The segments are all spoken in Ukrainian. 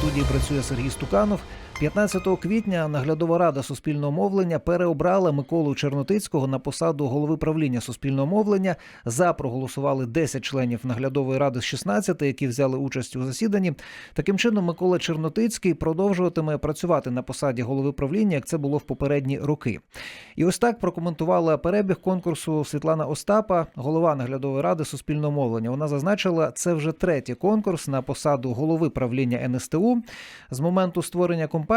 студії працює Сергій Стуканов. 15 квітня наглядова рада суспільного мовлення переобрала Миколу Чернотицького на посаду голови правління суспільного мовлення. За проголосували 10 членів наглядової ради з 16, які взяли участь у засіданні. Таким чином, Микола Чернотицький продовжуватиме працювати на посаді голови правління, як це було в попередні роки. І ось так прокоментувала перебіг конкурсу Світлана Остапа, голова наглядової ради суспільного мовлення. Вона зазначила, це вже третій конкурс на посаду голови правління НСТУ. З моменту створення компанії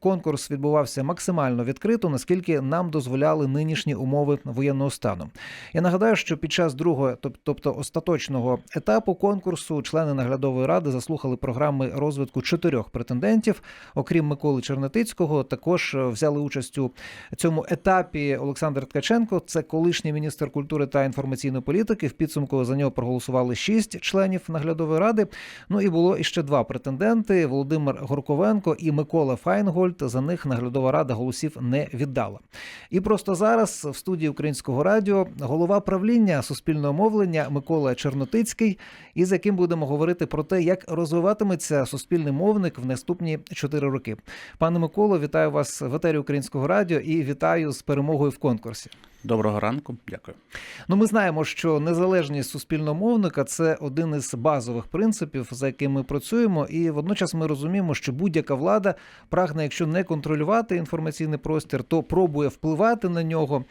конкурс відбувався максимально відкрито, наскільки нам дозволяли нинішні умови воєнного стану. Я нагадаю, що під час другого, тоб- тобто остаточного етапу конкурсу, члени наглядової ради заслухали програми розвитку чотирьох претендентів. Окрім Миколи Чернетицького, також е, взяли участь у цьому етапі Олександр Ткаченко. Це колишній міністр культури та інформаційної політики. В підсумку за нього проголосували шість членів наглядової ради. Ну і було іще два претенденти: Володимир Горковенко і Микола Файнгольд. За них наглядова рада голосів не віддала. І просто зараз в студії Українського радіо голова правління суспільного мовлення Микола Чернотицький, із яким будемо говорити про те, як розвиватиметься суспільний мовник в наступні чотири роки. Пане Миколо, вітаю вас в етері Українського радіо і вітаю з перемогою в конкурсі. Доброго ранку, дякую. Ну, ми знаємо, що незалежність суспільного мовника це один із базових принципів, за яким ми працюємо, і водночас ми розуміємо, що будь-яка влада прагне, якщо не контролювати інформаційний простір, то пробує впливати на нього.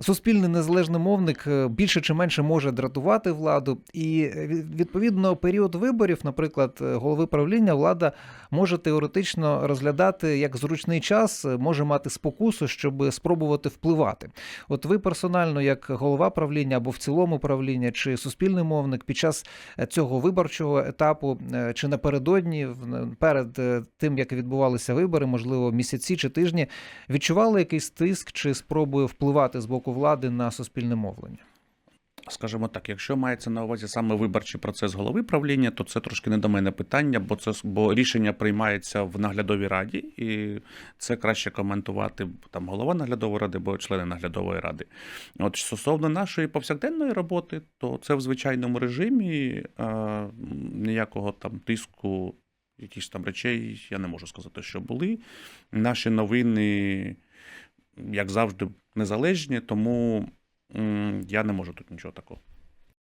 Суспільний незалежний мовник е, більше чи менше може дратувати владу, і е, відповідно період виборів, наприклад, е, голови правління, влада може теоретично розглядати як зручний час, може мати спокусу, щоб спробувати впливати. От ви персонально, як голова правління або в цілому правління, чи суспільний мовник під час цього виборчого етапу, чи напередодні, перед тим як відбувалися вибори, можливо, місяці чи тижні, відчували якийсь тиск чи спробую впливати з боку влади на суспільне мовлення? Скажімо так, якщо мається на увазі саме виборчий процес голови правління, то це трошки не до мене питання, бо це бо рішення приймається в наглядовій раді, і це краще коментувати там голова наглядової ради або члени наглядової ради. От стосовно нашої повсякденної роботи, то це в звичайному режимі е, ніякого там тиску, якихось там речей я не можу сказати, що були. Наші новини, як завжди, незалежні, тому я не можу тут нічого такого.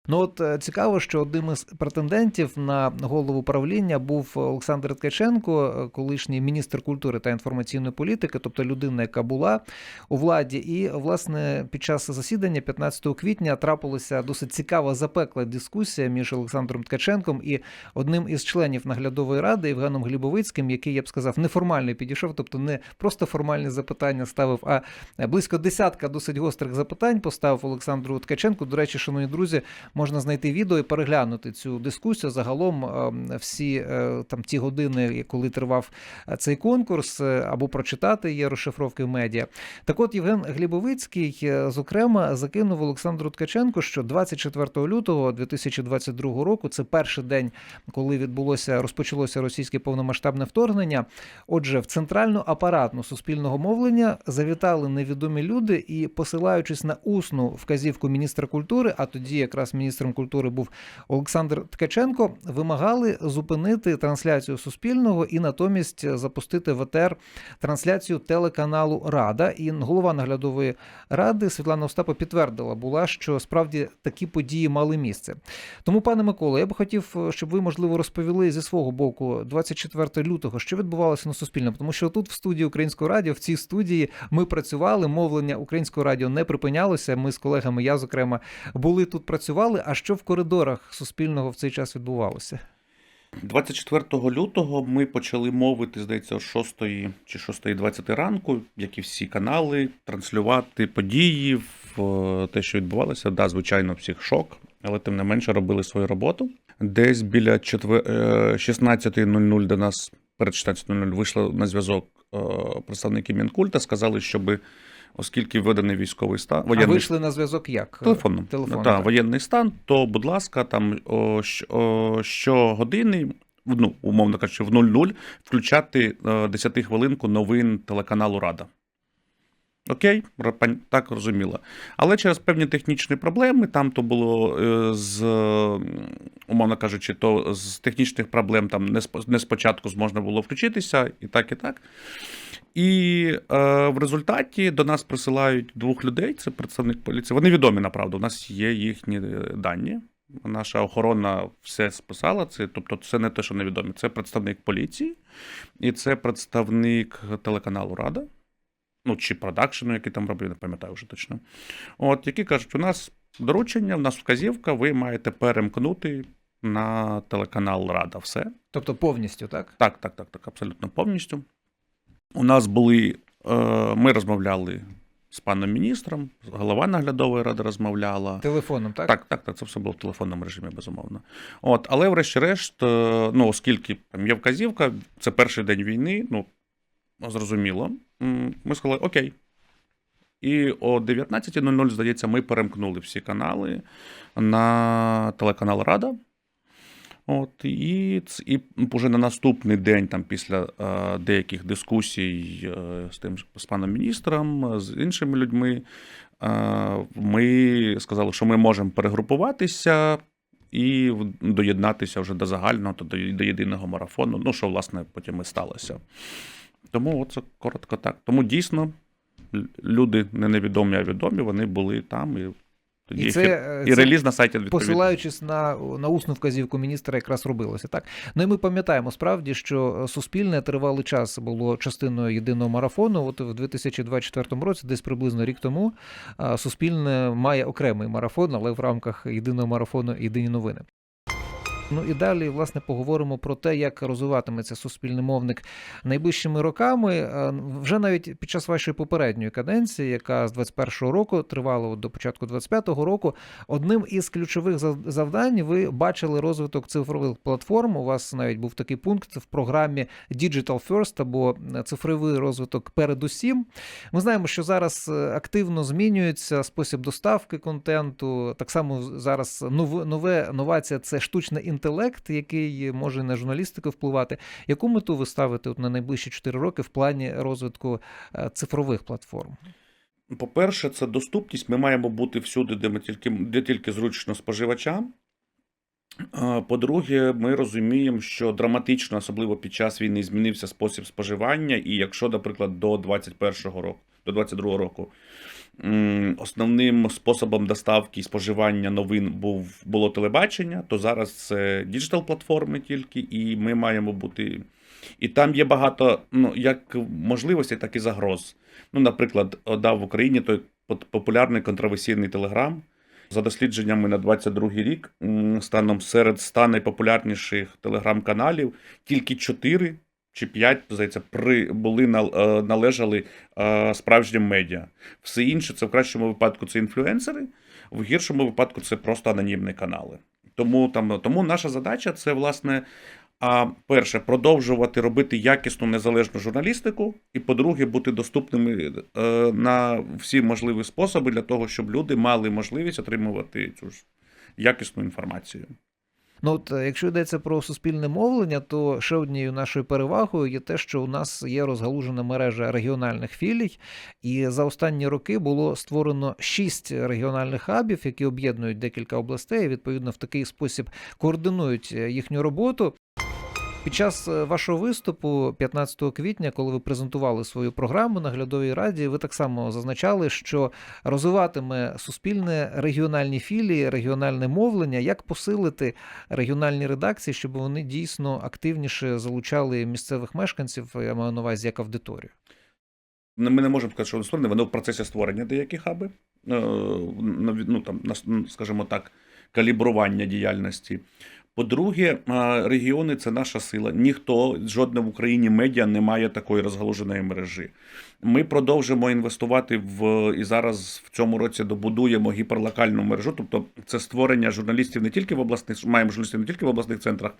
Ну от е, цікаво, що одним із претендентів на голову правління був Олександр Ткаченко, е, колишній міністр культури та інформаційної політики, тобто людина, яка була у владі. І власне під час засідання 15 квітня трапилася досить цікава запекла дискусія між Олександром Ткаченком і одним із членів наглядової ради Євгеном Глібовицьким, який я б сказав неформально підійшов, тобто не просто формальні запитання ставив, а близько десятка досить гострих запитань поставив Олександру Ткаченку. До речі, шановні друзі, можна знайти відео і переглянути цю дискусію. Загалом е, всі е, там ті години, коли тривав е, цей конкурс, або прочитати є розшифровки в медіа. Так от Євген Глібовицький, зокрема, закинув Олександру Ткаченку, що 24 лютого 2022 року, це перший день, коли відбулося розпочалося російське повномасштабне вторгнення. Отже, в центральну апаратну суспільного мовлення завітали невідомі люди і, посилаючись на усну вказівку міністра культури, а тоді якраз міністром культури був Олександр Ткаченко, вимагали зупинити трансляцію суспільного і натомість запустити в ЕТР трансляцію телеканалу Рада. І голова наглядової ради Світлана Остапа підтвердила була, що справді такі події мали місце. Тому, пане Миколо, я б хотів, щоб ви можливо розповіли зі свого боку 24 лютого, що відбувалося на Суспільному, тому що тут в студії Українського радіо, в цій студії ми працювали. Мовлення українського радіо не припинялося. Ми з колегами, я зокрема, були тут, працювали. А що в коридорах Суспільного в цей час відбувалося? 24 лютого ми почали мовити, здається, о 6 чи 6.20 ранку, як і всі канали, транслювати події, в е, те, що відбувалося. Да, звичайно, всіх шок, але тим не менше робили свою роботу. Десь біля е, 16.00 до нас перед 16.00 вийшли на зв'язок е, представники Мінкульта, сказали, щоб оскільки введений військовий стан, А вийшли на зв'язок як? Телефоном. Телефоном, так, так. воєнний стан, то, будь ласка, там о, о, щогодини, ну, умовно кажучи, в 00 включати е, 10 хвилинку новин телеканалу Рада. Окей, так розуміло. Але через певні технічні проблеми, там то було е, з, е, умовно кажучи, то з технічних проблем там не спочатку зможна було включитися, і так, і так. І е, в результаті до нас присилають двох людей, це представник поліції. Вони відомі, направду, у нас є їхні е, дані. Наша охорона все списала. Це, тобто, це не те, що невідомі. Це представник поліції, і це представник телеканалу Рада ну, чи продакшену, який там робив, не пам'ятаю вже точно. От, які кажуть, у нас доручення, у нас вказівка, ви маєте перемкнути на телеканал Рада. Все. Тобто повністю, так? Так, так, так, так, абсолютно повністю. У нас були, е, ми розмовляли з паном міністром, голова наглядової ради розмовляла. Телефоном, так? Так, так, так, це все було в телефонному режимі, безумовно. От, але врешті-решт, е, ну, оскільки там є вказівка, це перший день війни, ну, зрозуміло. Ми сказали, окей. І о 19.00, здається, ми перемкнули всі канали на телеканал Рада. От, і, і вже на наступний день, там, після е, деяких дискусій е, з тим з паном міністром, з іншими людьми, е, ми сказали, що ми можемо перегрупуватися і доєднатися вже до загального, до, до єдиного марафону. Ну, що, власне, потім і сталося. Тому це коротко так. Тому дійсно люди не невідомі, а відомі, вони були там. І, тоді І це, і, реліз це на сайті відповідно. Посилаючись на, на усну вказівку міністра, якраз робилося так. Ну і ми пам'ятаємо справді, що Суспільне тривалий час було частиною єдиного марафону. От в 2024 році, десь приблизно рік тому, Суспільне має окремий марафон, але в рамках єдиного марафону Єдині новини. Ну і далі, власне, поговоримо про те, як розвиватиметься суспільний мовник найближчими роками. Е, Вже навіть під час вашої попередньої каденції, яка з 21-го року тривала до початку 25-го року, одним із ключових зав- завдань ви бачили розвиток цифрових платформ. У вас навіть був такий пункт в програмі Digital First або цифровий розвиток передусім. Ми знаємо, що зараз е, активно змінюється спосіб доставки контенту. Так само зараз нов, нове новація це штучна штучний інтелект, який може на журналістику впливати. Яку мету ви ставите от на найближчі 4 роки в плані розвитку е, цифрових платформ? По-перше, це доступність. Ми маємо бути всюди, де, ми тільки, де тільки зручно споживачам. По-друге, ми розуміємо, що драматично, особливо під час війни, змінився спосіб споживання. І якщо, наприклад, до 21-го року, до 22-го року основним способом доставки і споживання новин був було телебачення, то зараз це діджитал платформи тільки, і ми маємо бути. І там є багато ну, як можливостей, так і загроз. Ну, наприклад, да, в Україні той популярний контроверсійний телеграм. За дослідженнями на 22-й рік, станом серед 100 найпопулярніших телеграм-каналів, тільки 4 чи 5, здається, при, були е, належали е, справжнім медіа. Все інше, це в кращому випадку це інфлюенсери, в гіршому випадку це просто анонімні канали. Тому, там, тому наша задача це, власне, а перше, продовжувати робити якісну незалежну журналістику, і по-друге, бути доступними е, на всі можливі способи для того, щоб люди мали можливість отримувати цю ж якісну інформацію. Ну, от е, якщо йдеться про суспільне мовлення, то ще однією нашою перевагою є те, що у нас є розгалужена мережа регіональних філій, і за останні роки було створено шість регіональних хабів, які об'єднують декілька областей. і, Відповідно, в такий спосіб координують е, їхню роботу. Під час е, вашого виступу 15 квітня, коли ви презентували свою програму наглядовій раді, ви так само зазначали, що розвиватиме суспільне регіональні філії, регіональне мовлення, як посилити регіональні редакції, щоб вони дійсно активніше залучали місцевих мешканців, я маю на увазі як аудиторію. Ну, Ми не можемо сказати, що вони створені, вони в процесі створення деякі хаби, е, ну, там, на- скажімо так, калібрування діяльності. По-друге, регіони це наша сила. Ніхто, жодне в Україні медіа не має такої розгалуженої мережі. Ми продовжимо інвестувати в і зараз в цьому році добудуємо гіперлокальну мережу. Тобто, це створення журналістів не тільки в обласних, маємо журналістів не тільки в обласних центрах,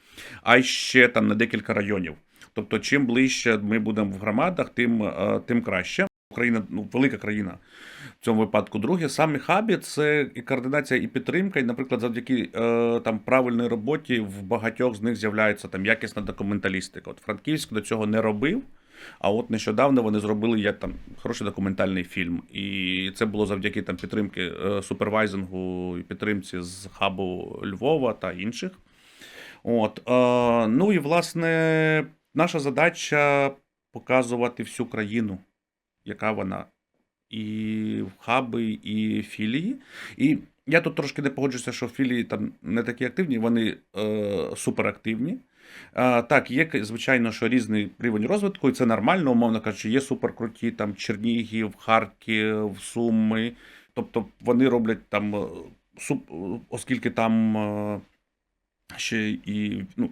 а й ще там на декілька районів. Тобто, чим ближче ми будемо в громадах, тим, тим краще. Україна ну, велика країна в цьому випадку. Друге, самі хабі це і координація, і підтримка. І, наприклад, завдяки е, там правильної роботі в багатьох з них з'являється там якісна документалістика. От Франківськ до цього не робив. А от нещодавно вони зробили як там хороший документальний фільм. І це було завдяки там підтримки е, супервайзингу і підтримці з хабу Львова та інших. От, е, ну і власне, наша задача показувати всю країну, яка вона, і хаби, і філії. І я тут трошки не погоджуюся, що філії там не такі активні, вони е, суперактивні. Е, так, є, звичайно, що різний рівень розвитку, і це нормально, умовно кажучи, є суперкруті там Чернігів, Харків, Суми. Тобто вони роблять там, е, суп, оскільки там е, ще і ну,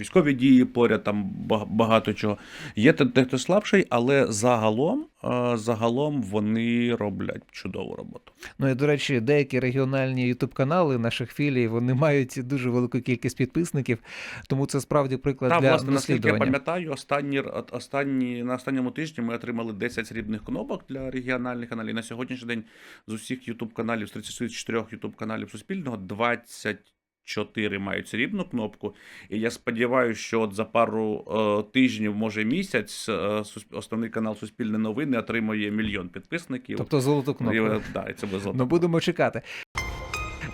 військові дії поряд, там багато чого. Є дехто слабший, але загалом е, загалом вони роблять чудову роботу. Ну і до речі, деякі регіональні ютуб-канали наших філій вони мають дуже велику кількість підписників, тому це справді приклад Та, для власне, наскільки я пам'ятаю, останні останні на останньому тижні ми отримали 10 срібних кнопок для регіональних каналів. На сьогоднішній день з усіх ютуб-каналів з 34 ютуб-каналів Суспільного 20 Чотири мають срібну кнопку. І я сподіваюся, що от за пару е, тижнів, може місяць, е, основний канал Суспільне новини отримує мільйон підписників. Тобто золоту е, кнопку. І, да, і це буде золоту. Ну, будемо чекати.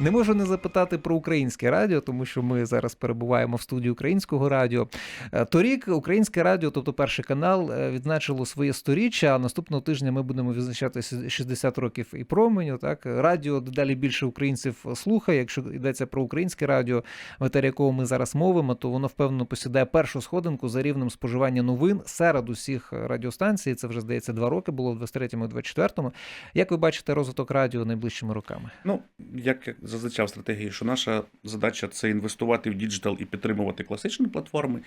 Не можу не запитати про українське радіо, тому що ми зараз перебуваємо в студії українського радіо. Е, Торік українське радіо, тобто перший канал, е, відзначило своє сторіччя. А наступного тижня ми будемо відзначати сі- 60 років і променю. Так радіо дедалі більше українців слухає. Якщо йдеться про українське радіо, в якого ми зараз мовимо, то воно впевнено посідає першу сходинку за рівнем споживання новин серед усіх радіостанцій. Це вже здається два роки було в 23-му і 24-му. Як ви бачите розвиток радіо найближчими роками? Ну, як зазначав стратегії, що наша задача це інвестувати в діджитал і підтримувати класичні платформи.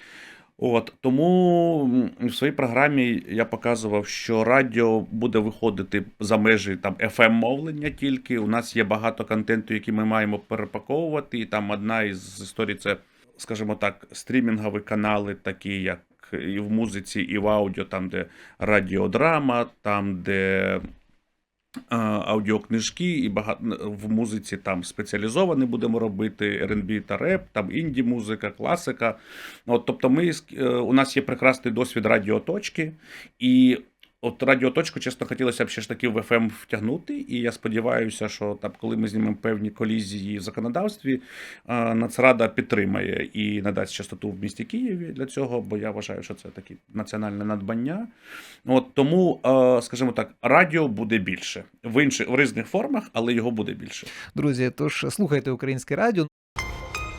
От тому в своїй програмі я показував, що радіо буде виходити за межі там fm мовлення тільки. У нас є багато контенту, який ми маємо перепаковувати. І там одна із історій це, скажімо так, стрімінгові канали, такі як і в музиці, і в аудіо, там, де радіодрама, там, де аудіокнижки, і багато в музиці там спеціалізовані будемо робити R&B та реп, там інді музика, класика. От, тобто, ми е, у нас є прекрасний досвід радіоточки, і от радіоточку, чесно, хотілося б ще ж таки в FM втягнути. І я сподіваюся, що там, коли ми знімемо певні колізії в законодавстві, Нацрада підтримає і надасть частоту в місті Києві для цього, бо я вважаю, що це таке національне надбання. От тому, скажімо так, радіо буде більше в інших в різних формах, але його буде більше. Друзі, тож слухайте українське радіо.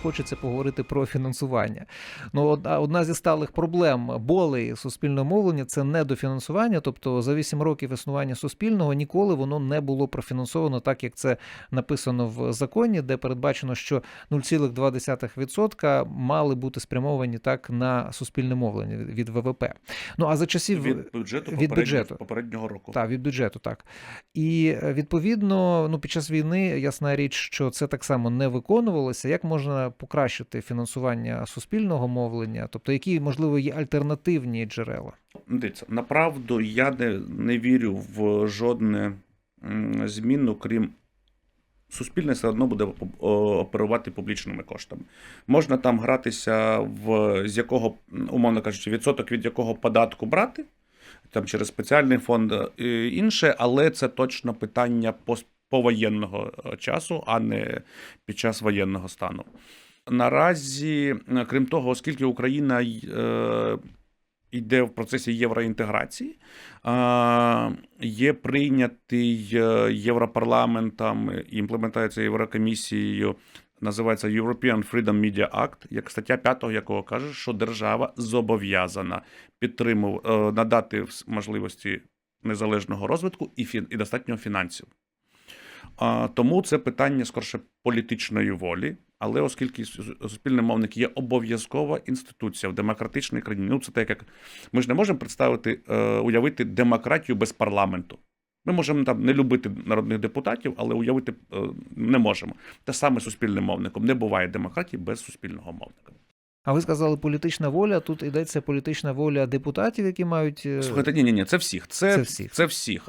Хочеться поговорити про фінансування. Ну, одна, зі сталих проблем болей суспільного мовлення це недофінансування. Тобто за 8 років існування суспільного ніколи воно не було профінансовано, так як це написано в законі, де передбачено, що 0,2% мали бути спрямовані так на суспільне мовлення від- ВВП. Ну а за часів Від бюджету від бюджету. попереднього року. так, від бюджету, так. І е, відповідно, ну під час війни ясна річ, що це так само не виконувалося. Як можна покращити фінансування суспільного мовлення? Тобто, які можливо є альтернативні джерела? Дивіться, направду я не, не вірю в жодне зміну, крім суспільне все одно буде оперувати публічними коштами. Можна там гратися в з якого, умовно кажучи, відсоток від якого податку брати, там через спеціальний фонд і інше, але це точно питання повоєнного е, часу, а не під час воєнного стану. Наразі, е, крім того, оскільки Україна е, йде в процесі євроінтеграції, є прийнятий Європарламентом і імплементується Єврокомісією. Називається European Freedom Media Act, як стаття 5 якого каже, що держава зобов'язана підтримувати надати можливості незалежного розвитку і, і достатньо фінансів. Тому це питання скорше політичної волі. Але оскільки су- суспільний мовник є обов'язкова інституція в демократичній країні, ну це так як ми ж не можемо представити, е, уявити демократію без парламенту. Ми можемо там не любити народних депутатів, але уявити е, не можемо. Те саме суспільним мовником. Не буває демократії без суспільного мовника. А ви сказали політична воля. Тут йдеться політична воля депутатів, які мають е, Слухайте, ні, ні, ні, це всіх. Це, Це всіх. Це всіх.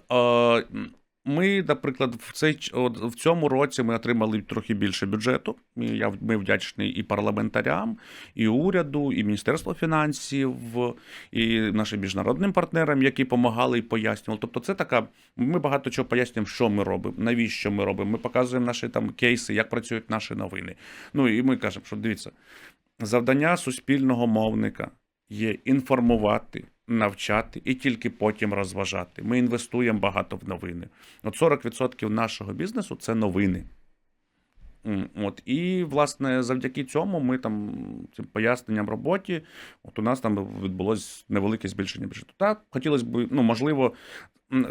Ми, наприклад, в цей в цьому році ми отримали трохи більше бюджету. Я, ми вдячні і парламентарям, і уряду, і Міністерству фінансів, і нашим міжнародним партнерам, які допомагали і пояснювали. Тобто, це така. Ми багато чого пояснюємо, що ми робимо, навіщо ми робимо. Ми показуємо наші там кейси, як працюють наші новини. Ну і ми кажемо, що дивіться, завдання суспільного мовника є інформувати, навчати і тільки потім розважати. Ми інвестуємо багато в новини. От 40% нашого бізнесу це новини. От, і, власне, завдяки цьому ми там цим поясненням роботі, от у нас там відбулось невелике збільшення бюджету. Так, хотілося б, ну, можливо,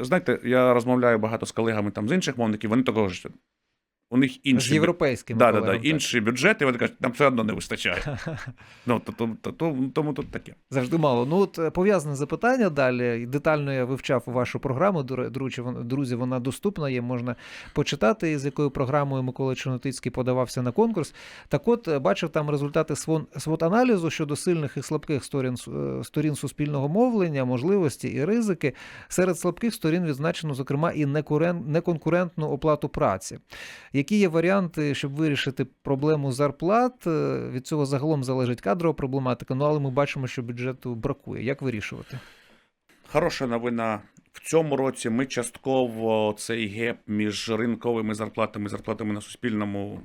знаєте, я розмовляю багато з колегами там з інших мовників, вони такого ж. У них інші З європейськими да, да, да, інші бюджети, вони кажуть, нам все одно не вистачає. ну, то, то, то, то, тому тут таке. Завжди мало. Ну от е, пов'язане запитання далі. Детально я вивчав вашу програму. Друзі, вона доступна. Є можна почитати, з якою програмою Микола Чорнотицький подавався на конкурс. Так, от е, бачив там результати свот аналізу щодо сильних і слабких сторін е, сторін суспільного мовлення, можливості і ризики. Серед слабких сторін відзначено, зокрема, і некурен- неконкурентну оплату праці. Які є варіанти, щоб вирішити проблему зарплат? Е, Від цього загалом залежить кадрова проблематика. Ну але ми бачимо, що бюджету бракує. Як вирішувати? Хороша новина. В цьому році ми частково цей геп між ринковими зарплатами і зарплатами на суспільному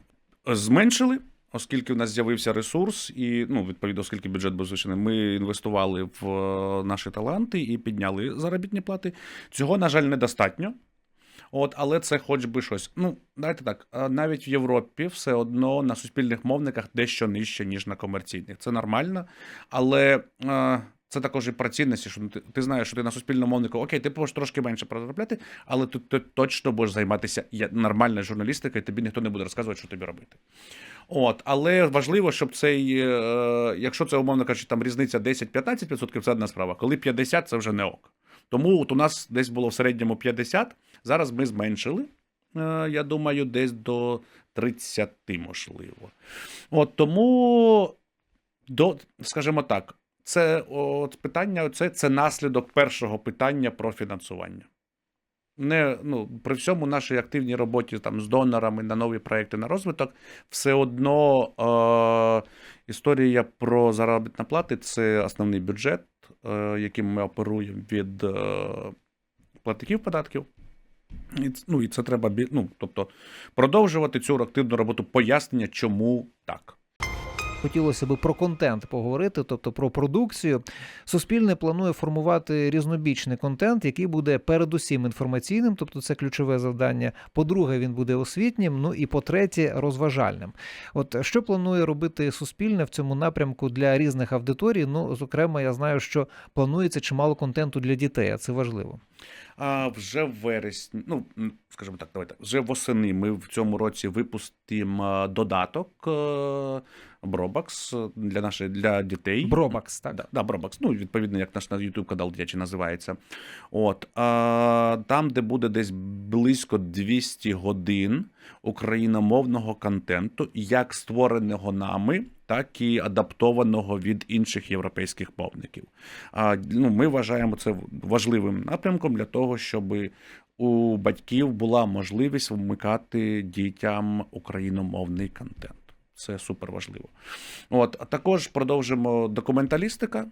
зменшили, оскільки в нас з'явився ресурс, і ну, відповідно, оскільки бюджет був звичайний, ми інвестували в е, наші таланти і підняли заробітні плати. Цього, на жаль, недостатньо. От, але це хоч би щось. Ну, давайте так, навіть в Європі все одно на суспільних мовниках дещо нижче, ніж на комерційних. Це нормально, але це також і про цінності, що ти, ти знаєш, що ти на суспільному мовнику, окей, ти можеш трошки менше заробляти, але ти, ти точно будеш займатися нормальною журналістикою, і тобі ніхто не буде розказувати, що тобі робити. От, але важливо, щоб цей, е, якщо це умовно кажучи, там різниця 10-15%, це одна справа. Коли 50%, це вже не ок. Тому от у нас десь було в середньому 50, зараз ми зменшили. е, Я думаю, десь до 30, можливо. От тому, до, скажімо так, це от питання, це, це наслідок першого питання про фінансування. Не, ну, при всьому нашій активній роботі там, з донорами на нові проекти на розвиток, все одно е, історія про заробітні плати це основний бюджет, е, яким ми оперуємо від е, платників податків. І, ну, і це треба ну, тобто, продовжувати цю активну роботу пояснення, чому так. Хотілося б про контент поговорити, тобто про продукцію. Суспільне планує формувати різнобічний контент, який буде передусім інформаційним, тобто це ключове завдання. По-друге, він буде освітнім. Ну і по-третє, розважальним. От що планує робити суспільне в цьому напрямку для різних аудиторій? Ну, зокрема, я знаю, що планується чимало контенту для дітей, а це важливо. А вже в вересні, ну скажімо так, давайте вже восени. Ми в цьому році випустимо додаток е, Бробакс для наших для дітей. Бробакс, так. Да, да, Бробакс. Ну, відповідно, як наш на YouTube канал дитячий називається. От а, там, де буде десь близько 200 годин україномовного контенту, як створеного нами, так і адаптованого від інших європейських мовників. А, ну, ми вважаємо це важливим напрямком для того, щоб у батьків була можливість вмикати дітям україномовний контент. Це супер важливо. От, також продовжимо документалістика,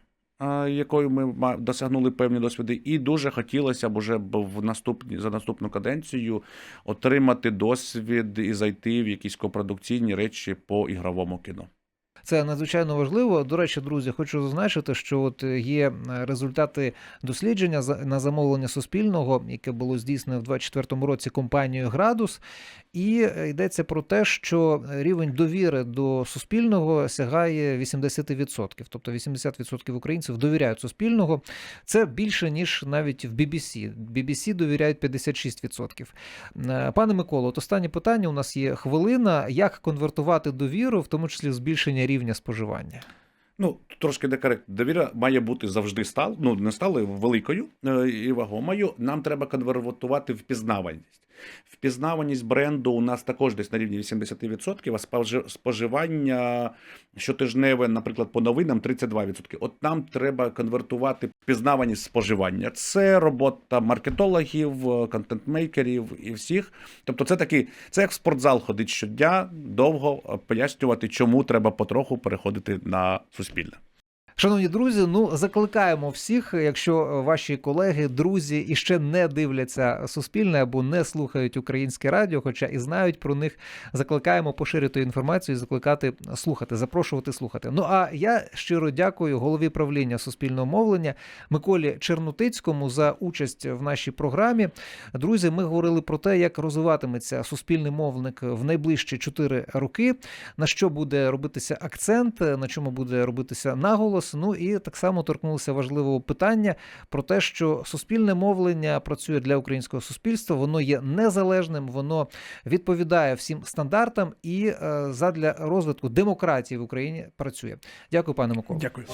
якою ми досягнули певні досвіди, і дуже хотілося б уже в наступні за наступну каденцію отримати досвід і зайти в якісь копродукційні речі по ігровому кіно. Це надзвичайно важливо. До речі, друзі, хочу зазначити, що от є е, результати дослідження на замовлення суспільного, яке було здійснено в 2024 році компанією Градус, і е, йдеться про те, що рівень довіри до суспільного сягає 80%. Тобто 80% українців довіряють суспільного. Це більше ніж навіть в BBC. BBC довіряють 56%. Е, Пане Миколо, от останнє питання. У нас є хвилина. Як конвертувати довіру, в тому числі збільшення рівня споживання? Ну, трошки декорект. Довіра має бути завжди стал, ну не стали великою е, і вагомою. Нам треба конвертувати впізнаваність. Впізнаваність бренду у нас також десь на рівні 80%, а спожи- споживання щотижневе, наприклад, по новинам 32%. От нам треба конвертувати впізнаваність споживання. Це робота маркетологів, контент-мейкерів і всіх. Тобто, це такий, це як в спортзал ходить щодня, довго пояснювати, чому треба потроху переходити на суспільне. Шановні друзі, ну закликаємо всіх, якщо ваші колеги, друзі і ще не дивляться суспільне або не слухають українське радіо, хоча і знають про них, закликаємо поширити інформацію, закликати слухати, запрошувати слухати. Ну а я щиро дякую голові правління суспільного мовлення Миколі Чернутицькому за участь в нашій програмі. Друзі, ми говорили про те, як розвиватиметься суспільний мовник в найближчі 4 роки, на що буде робитися акцент, на чому буде робитися наголос. Ну і так само торкнулося важливого питання про те, що суспільне мовлення працює для українського суспільства, воно є незалежним, воно відповідає всім стандартам і е, задля розвитку демократії в Україні працює. Дякую, пане Миколу. Дякую.